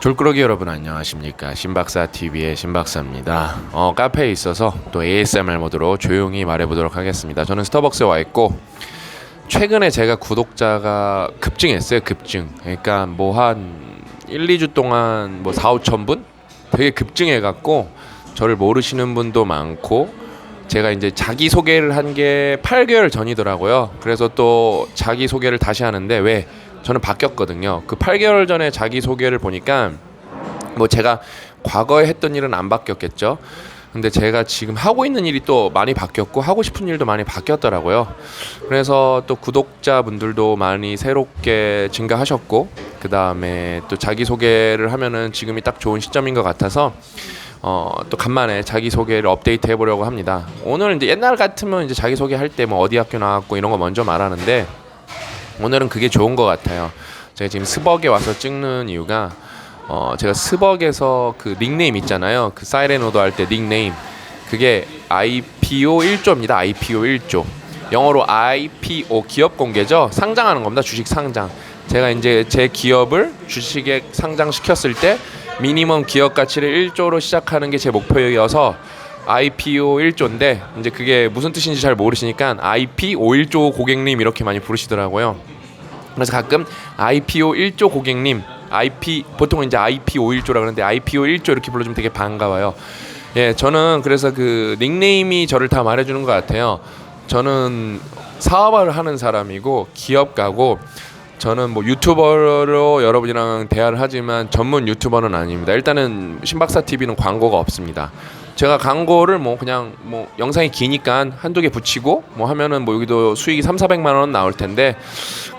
졸꾸러기 여러분 안녕하십니까 신박사 TV의 신박사입니다. 어, 카페에 있어서 또 ASMR 모드로 조용히 말해보도록 하겠습니다. 저는 스타벅스에 와 있고 최근에 제가 구독자가 급증했어요. 급증. 그러니까 뭐 한 1, 2주 동안 뭐 4, 5천 분 되게 급증해갖고 저를 모르시는 분도 많고 제가 이제 자기 소개를 한 게 8개월 전이더라고요. 그래서 또 자기 소개를 다시 하는데 왜 저는 바뀌었거든요. 그 8개월 전에 자기 소개를 보니까 뭐 제가 과거에 했던 일은 안 바뀌었겠죠. 근데 제가 지금 하고 있는 일이 또 많이 바뀌었고 하고 싶은 일도 많이 바뀌었더라고요. 그래서 또 구독자분들도 많이 새롭게 증가하셨고 그 다음에 또 자기 소개를 하면은 지금이 딱 좋은 시점인 것 같아서 어, 또 간만에 자기 소개를 업데이트 해보려고 합니다. 오늘 이제 옛날 같으면 이제 자기 소개 할 때 뭐 어디 학교 나왔고 이런 거 먼저 말하는데 오늘은 그게 좋은 것 같아요. 제가 지금 스벅에 와서 찍는 이유가 어 제가 스벅에서 그 닉네임 있잖아요. 그 사이렌 오더 할 때 닉네임 그게 IPO 1조입니다. IPO 1조. 영어로 IPO 기업 공개죠. 상장하는 겁니다. 주식 상장. 제가 이제 제 기업을 주식에 상장시켰을 때 미니멈 기업 가치를 1조로 시작하는 게 제 목표여서 IPO 1조인데 이제 그게 무슨 뜻인지 잘 모르시니까 IP 51조 고객님 이렇게 많이 부르시더라고요. 그래서 가끔 IPO 1조 고객님, IP 보통 이제 IP 51조라 그러는데 IPO 1조 이렇게 불러주면 되게 반가워요. 예, 저는 그래서 그 닉네임이 저를 다 말해주는 것 같아요. 저는 사업을 하는 사람이고 기업가고 저는 뭐 유튜버로 여러분이랑 대화를 하지만 전문 유튜버는 아닙니다. 일단은 신박사 TV는 광고가 없습니다. 제가 광고를 뭐 그냥 뭐 영상이 기니까 한두 개 붙이고 뭐 하면은 뭐 여기도 수익이 3, 400만 원 나올 텐데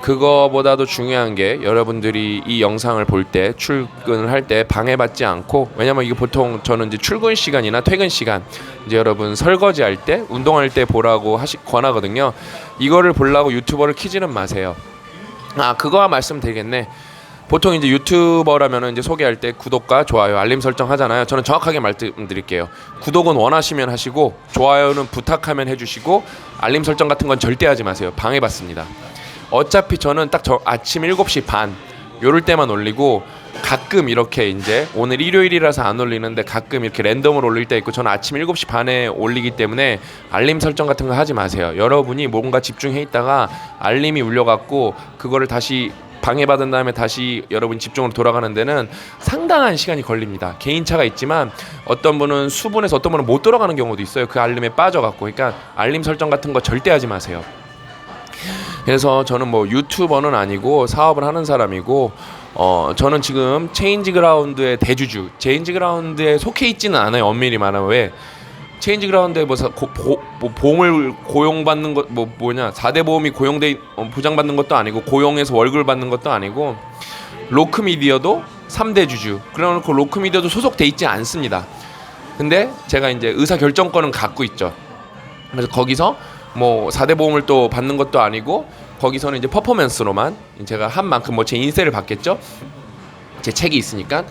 그거보다도 중요한 게 여러분들이 이 영상을 볼 때 출근을 할 때 방해받지 않고 왜냐면 이게 보통 저는 이제 출근 시간이나 퇴근 시간 이제 여러분 설거지 할 때 운동할 때 보라고 하시 권하거든요. 이거를 보려고 유튜버를 키지는 마세요. 아 그거와 말씀드리겠네. 보통 이제 유튜버라면 이제 소개할 때 구독과 좋아요, 알림 설정 하잖아요. 저는 정확하게 말씀드릴게요. 구독은 원하시면 하시고 좋아요는 부탁하면 해주시고 알림 설정 같은 건 절대 하지 마세요. 방해받습니다. 어차피 저는 딱 저 아침 7시 반 요럴 때만 올리고 가끔 이렇게 이제 오늘 일요일이라서 안 올리는데 가끔 이렇게 랜덤으로 올릴 때 있고 저는 아침 7시 반에 올리기 때문에 알림 설정 같은 거 하지 마세요. 여러분이 뭔가 집중해 있다가 알림이 울려 갖고 그거를 다시 방해받은 다음에 다시 여러분 집중으로 돌아가는 데는 상당한 시간이 걸립니다. 개인차가 있지만 어떤 분은 수분에서 어떤 분은 못 돌아가는 경우도 있어요. 그 알림에 빠져갖고 그러니까 알림 설정 같은 거 절대 하지 마세요. 그래서 저는 뭐 유튜버는 아니고 사업을 하는 사람이고 어 저는 지금 체인지 그라운드의 대주주 체인지 그라운드에 속해 있지는 않아요 엄밀히 말하면 왜 체인지 그라운드에 뭐, 사, 고, 보, 뭐 보험을 고용받는 것 뭐 뭐냐. 4대 보험이 고용돼 있- 어, 보장받는 것도 아니고 고용해서 월급을 받는 것도 아니고 로크미디어도 3대 주주. 그래놓고 로크미디어도 소속돼 있지 않습니다. 근데 제가 이제 의사 결정권은 갖고 있죠. 그래서 거기서 뭐 4대 보험을 또 받는 것도 아니고 거기서는 이제 퍼포먼스로만 제가 한 만큼 뭐 제 인세를 받겠죠. 제 책이 있으니까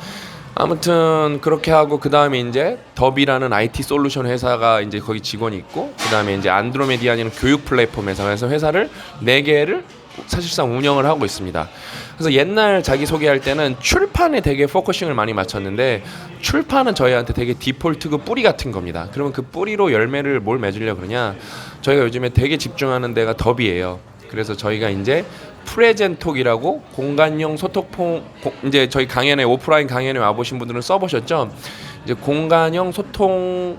아무튼 그렇게 하고 그 다음에 이제 더비라는 IT 솔루션 회사가 이제 거기 직원이 있고 그 다음에 이제 안드로메디아라는 교육 플랫폼 회사 그래서 회사를 네 개를 사실상 운영을 하고 있습니다. 그래서 옛날 자기 소개할 때는 출판에 되게 포커싱을 많이 맞췄는데 출판은 저희한테 되게 디폴트고 뿌리 같은 겁니다. 그러면 그 뿌리로 열매를 뭘 맺으려 그러냐? 저희가 요즘에 되게 집중하는 데가 더비예요. 그래서 저희가 이제 프레젠톡이라고 공간형 소통폼 고- 이제 저희 강연에 오프라인 강연에 와보신 분들은 써보셨죠? 이제 공간형 소통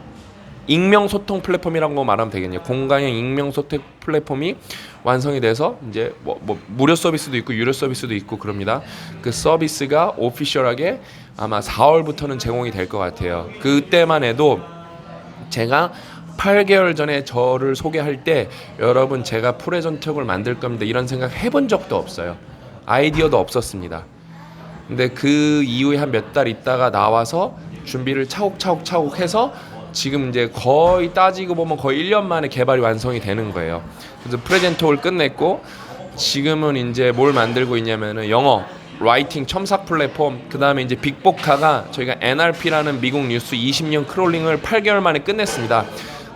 익명 소통 플랫폼이라고 말하면 되겠네요. 공간형 익명 소통 플랫폼이 완성이 돼서 이제 뭐, 뭐 무료 서비스도 있고 유료 서비스도 있고 그럽니다. 그 서비스가 오피셜하게 아마 4월부터는 제공이 될 것 같아요. 그때만 해도 제가 8개월 전에 저를 소개할 때 여러분 제가 프레젠톡을 만들 겁니다 이런 생각 해본 적도 없어요. 아이디어도 없었습니다. 근데 그 이후에 한 몇 달 있다가 나와서 준비를 차곡차곡 차곡 해서 지금 이제 거의 따지고 보면 거의 1년 만에 개발이 완성이 되는 거예요. 그래서 프레젠톡을 끝냈고 지금은 이제 뭘 만들고 있냐면은 영어 라이팅 첨삭 플랫폼 그다음에 이제 빅보카가 저희가 NRP라는 미국 뉴스 20년 크롤링을 8개월 만에 끝냈습니다.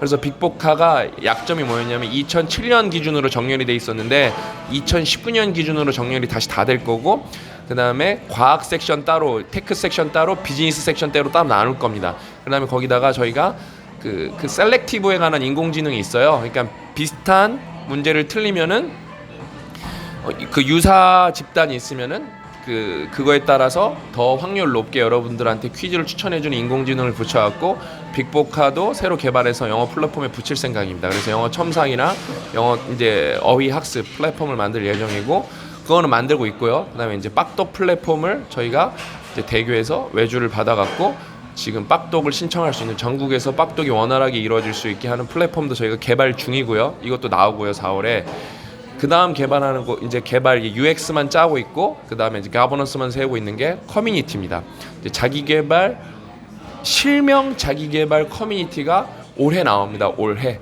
그래서 빅보카가 약점이 뭐였냐면 2007년 기준으로 정렬이 돼 있었는데 2019년 기준으로 정렬이 다시 다 될 거고 그 다음에 과학 섹션 따로, 테크 섹션 따로, 비즈니스 섹션 따로 따로 나눌 겁니다. 그 다음에 거기다가 저희가 그, 그 셀렉티브에 관한 인공지능이 있어요. 그러니까 비슷한 문제를 틀리면은 어, 그 유사 집단이 있으면은 그 그거에 따라서 더 확률 높게 여러분들한테 퀴즈를 추천해주는 인공지능을 붙여갖고 빅보카도 새로 개발해서 영어 플랫폼에 붙일 생각입니다. 그래서 영어 첨삭이나 영어 이제 어휘 학습 플랫폼을 만들 예정이고 그거는 만들고 있고요. 그다음에 이제 빡독 플랫폼을 저희가 이제 대교에서 외주를 받아갖고 지금 빡독을 신청할 수 있는 전국에서 빡독이 원활하게 이루어질 수 있게 하는 플랫폼도 저희가 개발 중이고요. 이것도 나오고요. 4월에 그 다음 개발하는 거 이제 개발 UX만 짜고 있고 그 다음에 이제 가버넌스만 세우고 있는 게 커뮤니티입니다. 이제 자기 개발 실명 자기 개발 커뮤니티가 올해 나옵니다. 올해.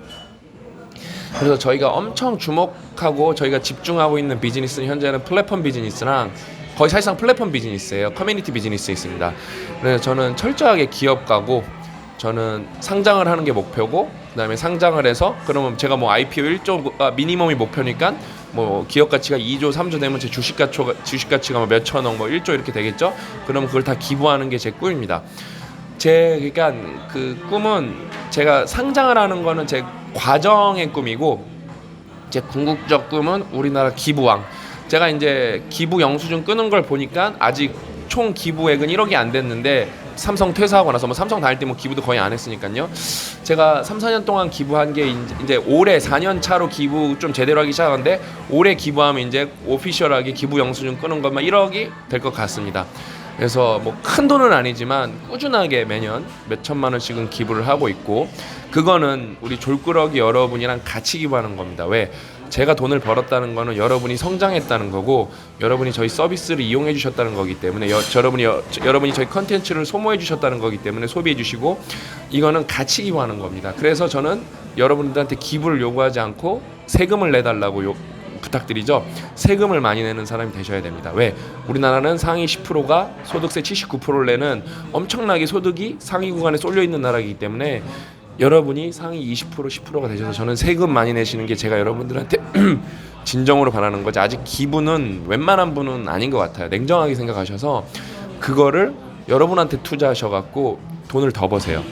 그래서 저희가 엄청 주목하고 저희가 집중하고 있는 비즈니스는 현재는 플랫폼 비즈니스랑 거의 사실상 플랫폼 비즈니스예요. 커뮤니티 비즈니스에 있습니다. 그래서 저는 철저하게 기업가고 저는 상장을 하는 게 목표고 그다음에 상장을 해서 그러면 제가 뭐 IPO 1조 아, 미니멈이 목표니까 뭐 기업 가치가 2조 3조 되면 제 주식 가치가 주식 가치가 뭐 몇천억 뭐 1조 이렇게 되겠죠. 그러면 그걸 다 기부하는 게 제 꿈입니다. 제 그러니까 그 꿈은 제가 상장을 하는 거는 제 과정의 꿈이고 제 궁극적 꿈은 우리나라 기부왕. 제가 이제 기부 영수증 끄는 걸 보니까 아직 총 기부액은 1억이 안 됐는데 삼성 퇴사하고 나서 뭐 삼성 다닐 때 뭐 기부도 거의 안 했으니까요. 제가 3, 4년 동안 기부한 게 이제- 올해 4년 차로 기부 좀 제대로 하기 시작하는데 올해 기부하면 이제 오피셜하게 기부 영수증 끄는 것만 1억이 될 것 같습니다. 그래서 뭐 큰 돈은 아니지만 꾸준하게 매년 몇 천만 원씩은 기부를 하고 있고 그거는 우리 졸꾸러기 여러분이랑 같이 기부하는 겁니다. 왜? 제가 돈을 벌었다는 거는 여러분이 성장했다는 거고 여러분이 저희 서비스를 이용해 주셨다는 거기 때문에 여, 여러분이 여, 여러분이 저희 컨텐츠를 소모해 주셨다는 거기 때문에 소비해 주시고 이거는 같이 기부하는 겁니다. 그래서 저는 여러분들한테 기부를 요구하지 않고 세금을 내달라고 요, 부탁드리죠. 세금을 많이 내는 사람이 되셔야 됩니다. 왜? 우리나라는 상위 10%가 소득세 79%를 내는 엄청나게 소득이 상위 구간에 쏠려 있는 나라이기 때문에 여러분이 상위 20% 10%가 되셔서 저는 세금 많이 내시는 게 제가 여러분들한테 진정으로 바라는 거지. 아직 기분은 웬만한 분은 아닌 것 같아요. 냉정하게 생각하셔서 그거를 여러분한테 투자하셔갖고 돈을 더 버세요.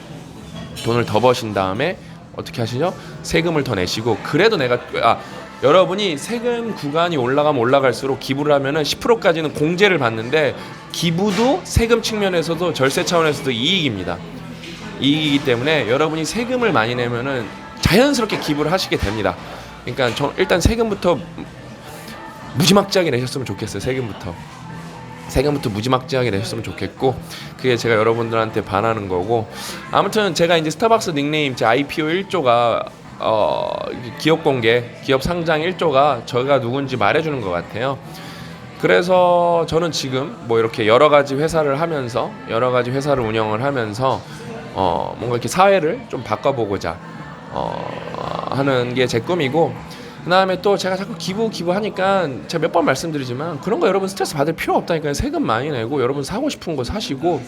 돈을 더 버신 다음에 어떻게 하시죠? 세금을 더 내시고 그래도 내가 아 여러분이 세금 구간이 올라가면 올라갈수록 기부를 하면은 10%까지는 공제를 받는데 기부도 세금 측면에서도 절세 차원에서도 이익입니다. 이익이기 때문에 여러분이 세금을 많이 내면은 자연스럽게 기부를 하시게 됩니다. 그러니까 저 일단 세금부터 무지막지하게 내셨으면 좋겠어요. 세금부터. 세금부터 무지막지하게 내셨으면 좋겠고 그게 제가 여러분들한테 반하는 거고 아무튼 제가 이제 스타벅스 닉네임 제 IPO 1조가 어 기업 공개 기업 상장 1조가 저가 누군지 말해주는 것 같아요. 그래서 저는 지금 뭐 이렇게 여러 가지 회사를 하면서 여러 가지 회사를 운영을 하면서 어 뭔가 이렇게 사회를 좀 바꿔보고자 어 하는 게 제 꿈이고 그 다음에 또 제가 자꾸 기부 기부 하니까 제가 몇 번 말씀드리지만 그런 거 여러분 스트레스 받을 필요 없다니까요 세금 많이 내고 여러분 사고 싶은 거 사시고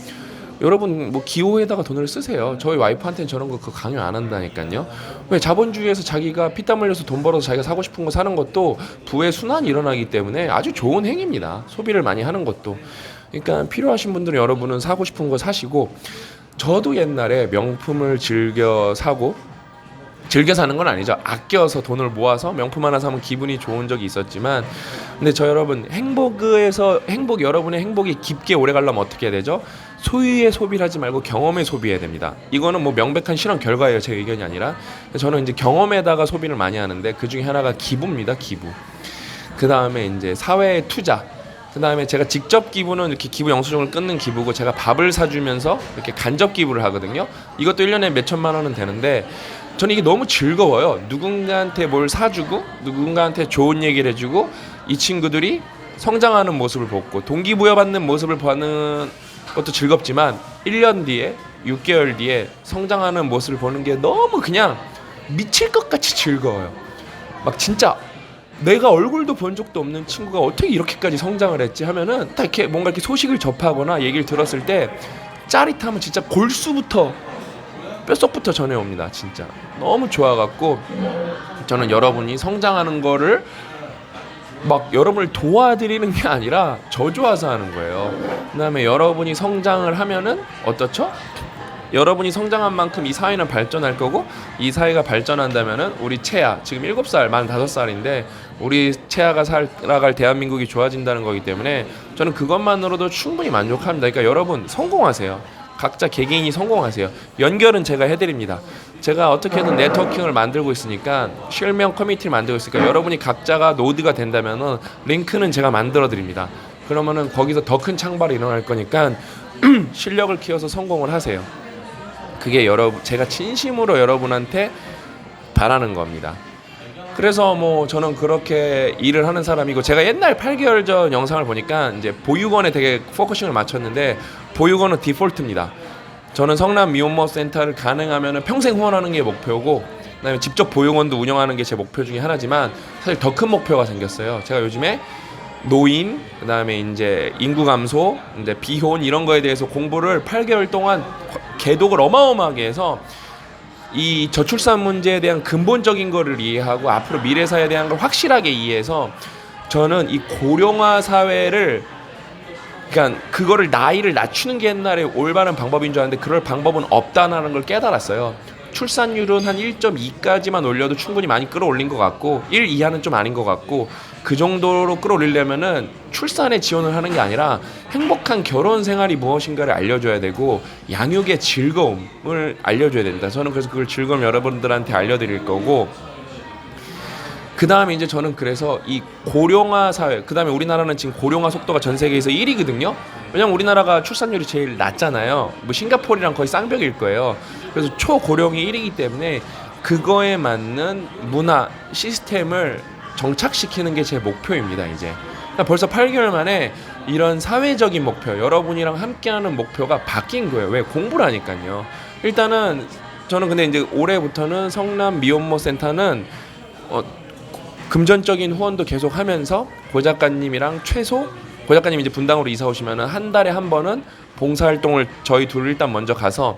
여러분 뭐 기호에다가 돈을 쓰세요. 저희 와이프한테는 저런 거그 강요 안 한다니까요. 왜 자본주의에서 자기가 피땀 흘려서 돈 벌어서 자기가 사고 싶은 거 사는 것도 부의 순환이 일어나기 때문에 아주 좋은 행위입니다. 소비를 많이 하는 것도. 그러니까 필요하신 분들은 여러분은 사고 싶은 거 사시고 저도 옛날에 명품을 즐겨 사고 즐겨 사는 건 아니죠. 아껴서 돈을 모아서 명품 하나 사면 기분이 좋은 적이 있었지만 근데 저 여러분 행복에서 행복 여러분의 행복이 깊게 오래 가려면 어떻게 해야 되죠? 소유의 소비를 하지 말고 경험에 소비해야 됩니다. 이거는 뭐 명백한 실험 결과예요. 제 의견이 아니라 저는 이제 경험에다가 소비를 많이 하는데 그 중에 하나가 기부입니다. 기부. 그 다음에 이제 사회에 투자. 그 다음에 제가 직접 기부는 이렇게 기부 영수증을 끊는 기부고 제가 밥을 사주면서 이렇게 간접 기부를 하거든요. 이것도 1년에 몇 천만 원은 되는데 저는 이게 너무 즐거워요. 누군가한테 뭘 사주고 누군가한테 좋은 얘기를 해주고 이 친구들이 성장하는 모습을 보고 동기부여받는 모습을 보는 것도 즐겁지만 1년 뒤에 6개월 뒤에 성장하는 모습을 보는 게 너무 그냥 미칠 것 같이 즐거워요. 막 진짜 내가 얼굴도 본 적도 없는 친구가 어떻게 이렇게까지 성장을 했지 하면은 딱 이렇게 뭔가 이렇게 소식을 접하거나 얘기를 들었을 때 짜릿함은 진짜 골수부터 뼛속부터 전해옵니다. 진짜 너무 좋아갖고 저는 여러분이 성장하는 거를 막 여러분을 도와드리는 게 아니라 저주와서 하는 거예요. 그다음에 여러분이 성장을 하면은 어떻죠? 여러분이 성장한 만큼 이 사회는 발전할 거고 이 사회가 발전한다면은 우리 채아 지금 7살 만 5살인데 우리 채아가 살아갈 대한민국이 좋아진다는 거기 때문에 저는 그것만으로도 충분히 만족합니다. 그러니까 여러분 성공하세요. 각자 개개인이 성공하세요. 연결은 제가 해드립니다. 제가 어떻게든 네트워킹을 만들고 있으니까 실명 커뮤니티를 만들고 있으니까 여러분이 각자가 노드가 된다면은 링크는 제가 만들어 드립니다. 그러면은 거기서 더 큰 창발이 일어날 거니까 실력을 키워서 성공을 하세요. 그게 여러분 제가 진심으로 여러분한테 바라는 겁니다. 그래서 뭐 저는 그렇게 일을 하는 사람이고 제가 옛날 8개월 전 영상을 보니까 이제 보육원에 되게 포커싱을 맞췄는데 보육원은 디폴트입니다. 저는 성남 미혼모 센터를 가능하면 평생 후원하는 게 목표고 그다음에 직접 보육원도 운영하는 게 제 목표 중에 하나지만 사실 더 큰 목표가 생겼어요. 제가 요즘에 노인 그다음에 이제 인구 감소, 이제 비혼 이런 거에 대해서 공부를 8개월 동안 개독을 어마어마하게 해서 이 저출산 문제에 대한 근본적인 거를 이해하고 앞으로 미래 사회에 대한 걸 확실하게 이해해서 저는 이 고령화 사회를 그러니까 그거를 나이를 낮추는 게 옛날에 올바른 방법인 줄 알았는데 그럴 방법은 없다는 걸 깨달았어요. 출산율은 한 1.2까지만 올려도 충분히 많이 끌어올린 것 같고 1 이하는 좀 아닌 것 같고 그 정도로 끌어올리려면은 출산에 지원을 하는 게 아니라 행복한 결혼 생활이 무엇인가를 알려줘야 되고 양육의 즐거움을 알려줘야 된다. 저는 그래서 그걸 즐거움 여러분들한테 알려드릴 거고 그 다음에 이제 저는 그래서 이 고령화 사회, 그 다음에 우리나라는 지금 고령화 속도가 전 세계에서 1위거든요. 왜냐면 우리나라가 출산율이 제일 낮잖아요. 뭐 싱가포르랑 거의 쌍벽일 거예요. 그래서 초고령이 1위이기 때문에 그거에 맞는 문화 시스템을 정착시키는 게 제 목표입니다. 이제 그러니까 벌써 8개월 만에 이런 사회적인 목표, 여러분이랑 함께하는 목표가 바뀐 거예요. 왜 공부를 하니까요. 일단은 저는 근데 이제 올해부터는 성남 미혼모 센터는 어, 금전적인 후원도 계속 하면서 고 작가님이랑 최소 고 작가님 이제 분당으로 이사 오시면은 한 달에 한 번은 봉사 활동을 저희 둘 일단 먼저 가서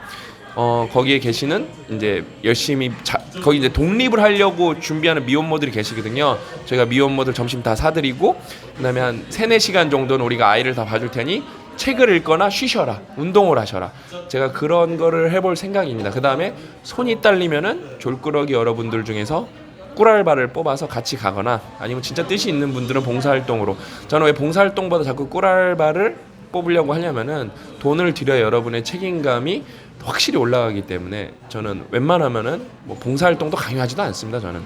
어 거기에 계시는 이제 열심히 자, 거기 이제 독립을 하려고 준비하는 미혼모들이 계시거든요. 저희가 미혼모들 점심 다 사드리고 그다음에 한 세네 시간 정도는 우리가 아이를 다 봐줄 테니 책을 읽거나 쉬셔라 운동을 하셔라 제가 그런 거를 해볼 생각입니다 그 다음에 손이 딸리면은 졸꾸러기 여러분들 중에서 꿀알바를 뽑아서 같이 가거나 아니면 진짜 뜻이 있는 분들은 봉사활동으로 저는 왜 봉사활동보다 자꾸 꿀알바를 뽑으려고 하냐면은 돈을 들여 여러분의 책임감이 확실히 올라가기 때문에 저는 웬만하면은 뭐 봉사활동도 강요하지도 않습니다 저는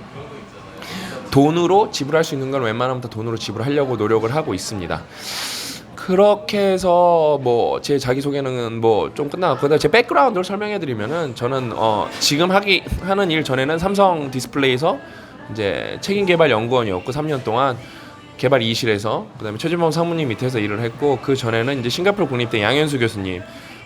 돈으로 지불할 수 있는 건 웬만하면 다 돈으로 지불하려고 노력을 하고 있습니다. 그렇게 해서 뭐 제 자기 소개는 뭐좀 그다음 제 백그라운드를 설명해 드리면은 저는 어 지금 하기 하는 일 전에는 삼성 디스플레이에서 이제 책임 개발 연구원이었고 3년 동안 개발 이실에서 그다음에 최진범 사모님 밑에서 일을 했고 그 전에는 이제 싱가포르 국립대 양현수 교수님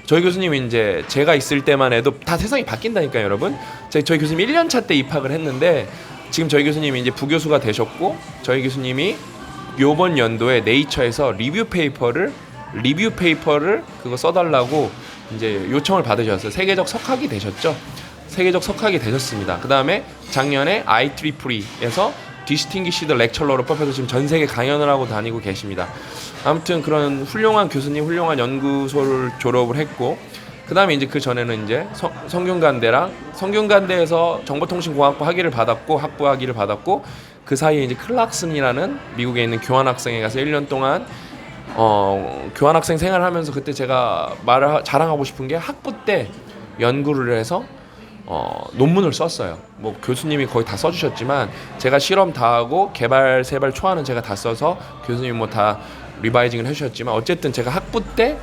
저희 교수님이 이제 제가 있을 때만 해도 다 세상이 바뀐다니까요, 여러분. 제- 저희 교수님 1년 차 때 입학을 했는데 지금 저희 교수님이 이제 부교수가 되셨고 저희 교수님이 요번 연도에 네이처에서 리뷰 페이퍼를 리뷰 페이퍼를 그거 써달라고 이제 요청을 받으셨어요. 세계적 석학이 되셨죠. 세계적 석학이 되셨습니다. 그 다음에 작년에 I3프리에서 디스팅기시드 렉처러로 뽑혀서 지금 전 세계 강연을 하고 다니고 계십니다. 아무튼 그런 훌륭한 교수님, 훌륭한 연구소를 졸업을 했고 그 다음에 이제 그 전에는 이제 성, 성균관대랑 성균관대에서 정보통신공학부 학위를 받았고 학부 학위를 받았고 그 사이에 이제 클락슨이라는 미국에 있는 교환학생에 가서 1년 동안 어, 교환학생 생활하면서 그때 제가 말을 하- 자랑하고 싶은 게 학부 때 연구를 해서 어, 논문을 썼어요. 뭐 교수님이 거의 다 써주셨지만 제가 실험 다 하고 개발 세발 초안은 제가 다 써서 교수님 뭐 다 리바이징을 해주셨지만 어쨌든 제가 학부 때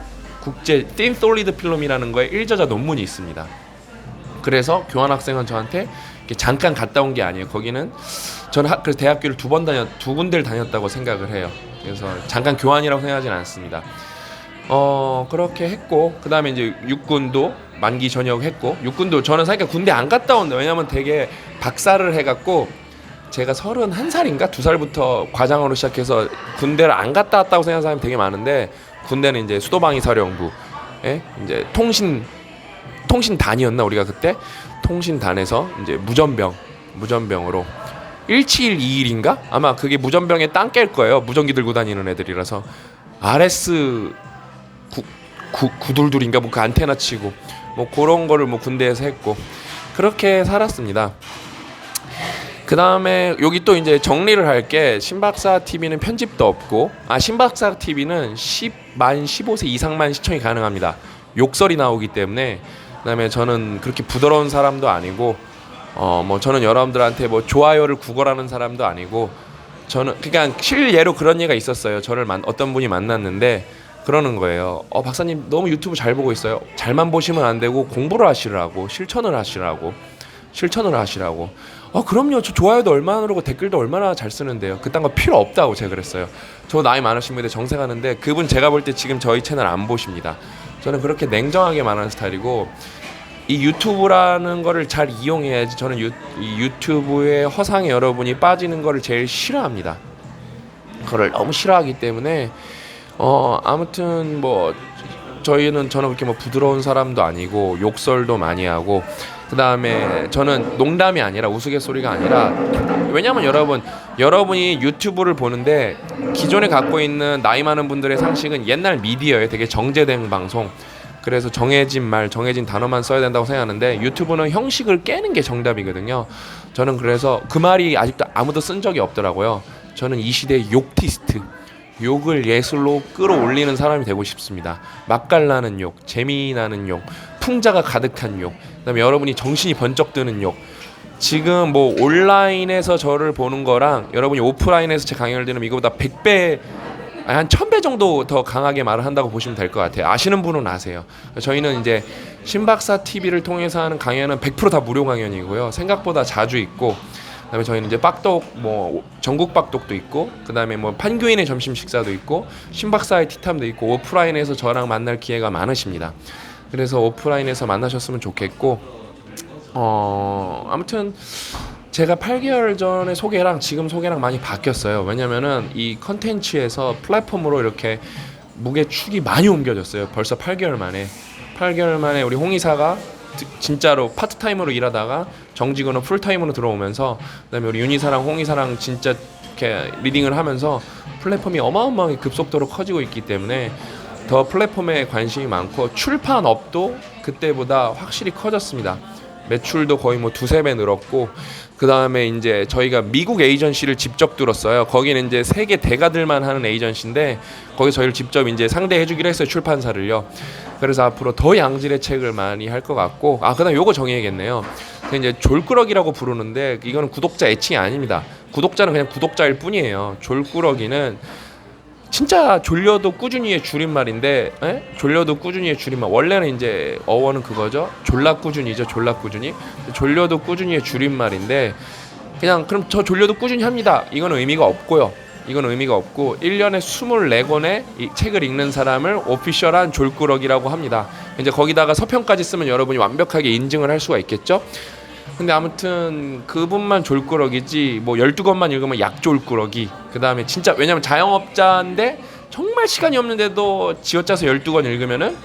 국제 띵 솔리드 필름이라는 거에 일저자 논문이 있습니다. 그래서 교환 학생은 저한테 잠깐 갔다 온 게 아니에요. 거기는 저는 학, 그래서 대학교를 두 번 다녔 두 군데를 다녔다고 생각을 해요. 그래서 잠깐 교환이라고 생각하지는 않습니다. 어 그렇게 했고 그 다음에 이제 육군도 만기 전역했고 육군도 저는 사실 군대 안 갔다 온다 왜냐면 되게 박사를 해갖고 제가 서른 한 살인가 두 살부터 과장으로 시작해서 군대를 안 갔다 왔다고 생각하는 사람이 되게 많은데 군대는 이제 수도방위 사령부 예? 이제 통신 통신단이었나 우리가 그때? 통신단에서 이제 무전병 무전병으로 1721인가? 아마 그게 무전병에 땅 깰 거예요. 무전기 들고 다니는 애들이라서. RS 구, 구, 구둘둘인가? 뭐 그 안테나 치고. 뭐 그런 거를 뭐 군대에서 했고. 그렇게 살았습니다. 그 다음에 여기 또 이제 정리를 할 게 신박사 TV는 편집도 없고 아 신박사 TV는 10 만 15세 이상만 시청이 가능합니다. 욕설이 나오기 때문에 그다음에 저는 그렇게 부드러운 사람도 아니고 어 뭐 저는 여러분들한테 뭐 좋아요를 구걸하는 사람도 아니고 저는 그냥 실예로 그런 얘가 있었어요. 저를 만, 어떤 분이 만났는데 그러는 거예요. 어 박사님 너무 유튜브 잘 보고 있어요. 잘만 보시면 안 되고 공부를 하시라고 실천을 하시라고 실천을 하시라고. 어 그럼요. 저 좋아요도 얼마나 누르고 댓글도 얼마나 잘 쓰는데요. 그딴 거 필요 없다고 제가 그랬어요. 저 나이 많으신 분인데 정색하는데 그분 제가 볼 때 지금 저희 채널 안 보십니다. 저는 그렇게 냉정하게 말하는 스타일이고 이 유튜브라는 거를 잘 이용해야지 저는 유, 이 유튜브의 허상에 여러분이 빠지는 거를 제일 싫어합니다. 그걸 너무 싫어하기 때문에 어 아무튼 뭐 저희는 저는 그렇게 뭐 부드러운 사람도 아니고 욕설도 많이 하고 그 다음에 저는 농담이 아니라 우스갯소리가 아니라 왜냐면 여러분 여러분이 유튜브를 보는데 기존에 갖고 있는 나이 많은 분들의 상식은 옛날 미디어에 되게 정제된 방송 그래서 정해진 말, 정해진 단어만 써야 된다고 생각하는데 유튜브는 형식을 깨는 게 정답이거든요. 저는 그래서 그 말이 아직도 아무도 쓴 적이 없더라고요. 저는 이 시대의 욕티스트, 욕을 예술로 끌어올리는 사람이 되고 싶습니다. 맛깔나는 욕, 재미나는 욕, 풍자가 가득한 욕, 그다음에 여러분이 정신이 번쩍 드는 욕. 지금 뭐 온라인에서 저를 보는 거랑 여러분이 오프라인에서 제 강연을 들으면 이거보다 100배 아니, 한 1000배 정도 더 강하게 말을 한다고 보시면 될 것 같아요. 아시는 분은 아세요. 저희는 이제 신박사 TV를 통해서 하는 강연은 100%다 무료 강연이고요. 생각보다 자주 있고 그다음에 저희는 이제 빡독 뭐 전국 빡독도 있고 그다음에 뭐 판교인의 점심 식사도 있고 신박사의 티탐도 있고 오프라인에서 저랑 만날 기회가 많으십니다. 그래서 오프라인에서 만나셨으면 좋겠고 어 아무튼 제가 8개월 전에 소개랑 지금 소개랑 많이 바뀌었어요. 왜냐면은 이 컨텐츠에서 플랫폼으로 이렇게 무게 축이 많이 옮겨졌어요. 벌써 8개월 만에 8개월 만에 우리 홍 이사가 진짜로 파트타임으로 일하다가 정직원은 풀타임으로 들어오면서 그다음에 우리 윤이사랑 홍이사랑 진짜 이렇게 리딩을 하면서 플랫폼이 어마어마하게 급속도로 커지고 있기 때문에 더 플랫폼에 관심이 많고 출판업도 그때보다 확실히 커졌습니다. 매출도 거의 뭐 두세 배 늘었고 그 다음에 이제 저희가 미국 에이전시를 직접 들었어요. 거기는 이제 세계 대가들만 하는 에이전시인데 거기 저희를 직접 이제 상대해주기로 했어요 출판사를요. 그래서 앞으로 더 양질의 책을 많이 할 것 같고 아 그다음 요거 정해야겠네요. 그 이제 졸꾸러기라고 부르는데 이거는 구독자 애칭이 아닙니다. 구독자는 그냥 구독자일 뿐이에요. 졸꾸러기는 진짜 졸려도 꾸준히의 줄임말인데 에? 졸려도 꾸준히의 줄임말. 원래는 이제 어원은 그거죠. 졸라 꾸준히죠 졸라 꾸준히. 졸려도 꾸준히의 줄임말인데 그냥 그럼 저 졸려도 꾸준히 합니다. 이거는 의미가 없고요. 이건 의미가 없고 1년에 24권의 이 책을 읽는 사람을 오피셜한 졸꾸러기라고 합니다. 이제 거기다가 서평까지 쓰면 여러분이 완벽하게 인증을 할 수가 있겠죠 근데 아무튼 그분만 졸꾸러기지 뭐 12권만 읽으면 약졸꾸러기. 그 다음에 진짜 왜냐면 자영업자인데 정말 시간이 없는데도 지어짜서 12권 읽으면은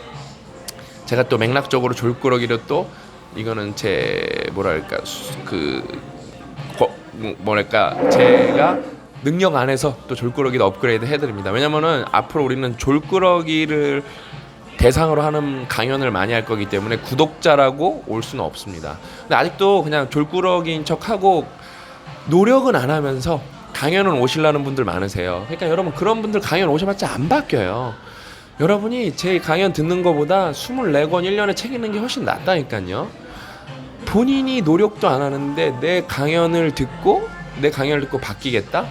제가 또 맥락적으로 졸꾸러기를 또 이거는 제 뭐랄까 수- 그 거, 뭐- 뭐랄까 제가 능력 안에서 또 졸꾸러기도 업그레이드 해드립니다. 왜냐면은 앞으로 우리는 졸꾸러기를 대상으로 하는 강연을 많이 할 거기 때문에 구독자라고 올 수는 없습니다. 근데 아직도 그냥 졸꾸러기인 척하고 노력은 안 하면서 강연은 오실라는 분들 많으세요. 그러니까 여러분 그런 분들 강연 오셔봤자 안 바뀌어요. 여러분이 제 강연 듣는 것보다 24권 1년에 책 읽는 게 훨씬 낫다니까요. 본인이 노력도 안 하는데 내 강연을 듣고 내 강연을 듣고 바뀌겠다?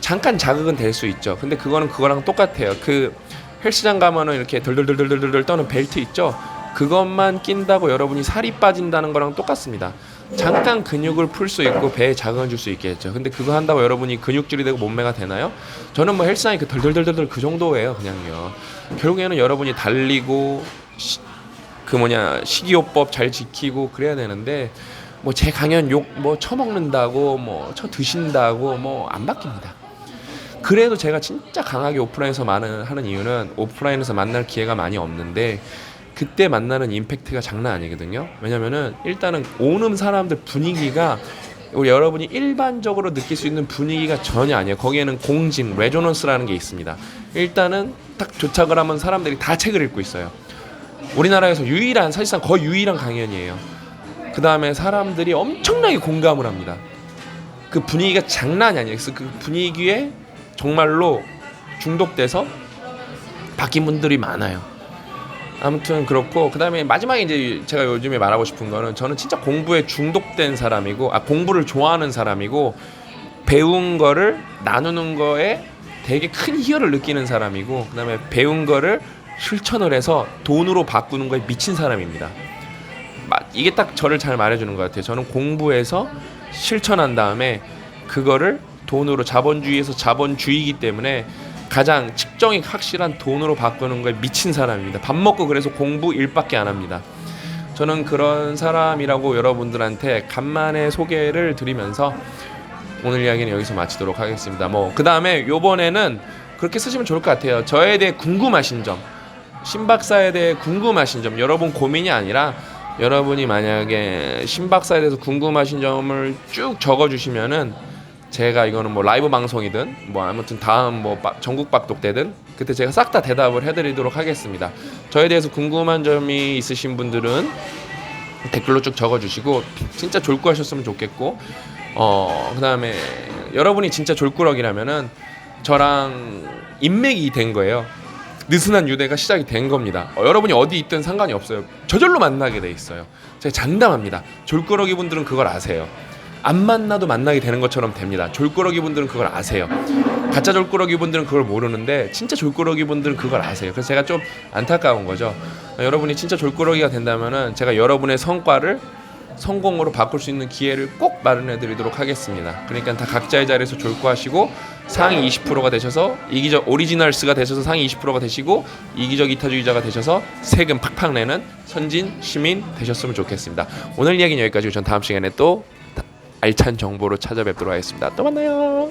잠깐 자극은 될 수 있죠. 근데 그거는 그거랑 똑같아요. 그 헬스장 가면은 이렇게 덜덜덜덜덜덜 떠는 벨트 있죠. 그것만 낀다고 여러분이 살이 빠진다는 거랑 똑같습니다. 잠깐 근육을 풀 수 있고 배에 자극을 줄 수 있겠죠. 근데 그거 한다고 여러분이 근육질이 되고 몸매가 되나요? 저는 뭐 헬스장이 그 덜덜덜덜 그 정도예요, 그냥요. 결국에는 여러분이 달리고 시- 그 뭐냐 식이요법 잘 지키고 그래야 되는데 뭐 제 강연 욕 뭐 처먹는다고 뭐 처 드신다고 뭐 안 바뀝니다. 그래도 제가 진짜 강하게 오프라인에서 많은 하는 이유는 오프라인에서 만날 기회가 많이 없는데 그때 만나는 임팩트가 장난 아니거든요. 왜냐면은 일단은 오는 사람들 분위기가 우리 여러분이 일반적으로 느낄 수 있는 분위기가 전혀 아니에요. 거기에는 공진, 레조넌스라는 게 있습니다. 일단은 딱 도착을 하면 사람들이 다 책을 읽고 있어요. 우리나라에서 유일한 사실상 거의 유일한 강연이에요. 그 다음에 사람들이 엄청나게 공감을 합니다. 그 분위기가 장난이 아니에요. 그래서 그 분위기에 정말로 중독돼서 바뀐 분들이 많아요. 아무튼 그렇고 그다음에 마지막에 이제 제가 요즘에 말하고 싶은 거는 저는 진짜 공부에 중독된 사람이고 아 공부를 좋아하는 사람이고 배운 거를 나누는 거에 되게 큰 희열을 느끼는 사람이고 그다음에 배운 거를 실천을 해서 돈으로 바꾸는 거에 미친 사람입니다. 마- 이게 딱 저를 잘 말해주는 것 같아요. 저는 공부해서 실천한 다음에 그거를 돈으로 자본주의에서 자본주의이기 때문에 가장 측정이 확실한 돈으로 바꾸는 거에 미친 사람입니다. 밥 먹고 그래서 공부 일밖에 안 합니다. 저는 그런 사람이라고 여러분들한테 간만에 소개를 드리면서 오늘 이야기는 여기서 마치도록 하겠습니다. 뭐 그 다음에 요번에는 그렇게 쓰시면 좋을 것 같아요. 저에 대해 궁금하신 점, 신박사에 대해 궁금하신 점, 여러분 고민이 아니라 여러분이 만약에 신박사에 대해서 궁금하신 점을 쭉 적어주시면은 제가 이거는 뭐 라이브 방송이든 뭐 아무튼 다음 뭐 빠- 전국 박독되든 그때 제가 싹 다 대답을 해드리도록 하겠습니다. 저에 대해서 궁금한 점이 있으신 분들은 댓글로 쭉 적어주시고 진짜 졸구하셨으면 좋겠고 어 그다음에 여러분이 진짜 졸꾸러기라면은 저랑 인맥이 된 거예요. 느슨한 유대가 시작이 된 겁니다. 어, 여러분이 어디 있든 상관이 없어요. 저절로 만나게 돼 있어요. 제가 장담합니다. 졸꾸러기 분들은 그걸 아세요. 안 만나도 만나게 되는 것처럼 됩니다. 졸꾸러기 분들은 그걸 아세요. 가짜 졸꾸러기 분들은 그걸 모르는데 진짜 졸꾸러기 분들은 그걸 아세요. 그래서 제가 좀 안타까운 거죠. 어, 여러분이 진짜 졸꾸러기가 된다면은 제가 여러분의 성과를 성공으로 바꿀 수 있는 기회를 꼭 마련해 드리도록 하겠습니다. 그러니까 다 각자의 자리에서 졸고하시고 상위 20%가 되셔서 이기적 오리지널스가 되셔서 상위 20%가 되시고 이기적 이타주의자가 되셔서 세금 팍팍 내는 선진 시민 되셨으면 좋겠습니다. 오늘 이야기는 여기까지고 전 다음 시간에 또 알찬 정보로 찾아뵙도록 하겠습니다. 또 만나요.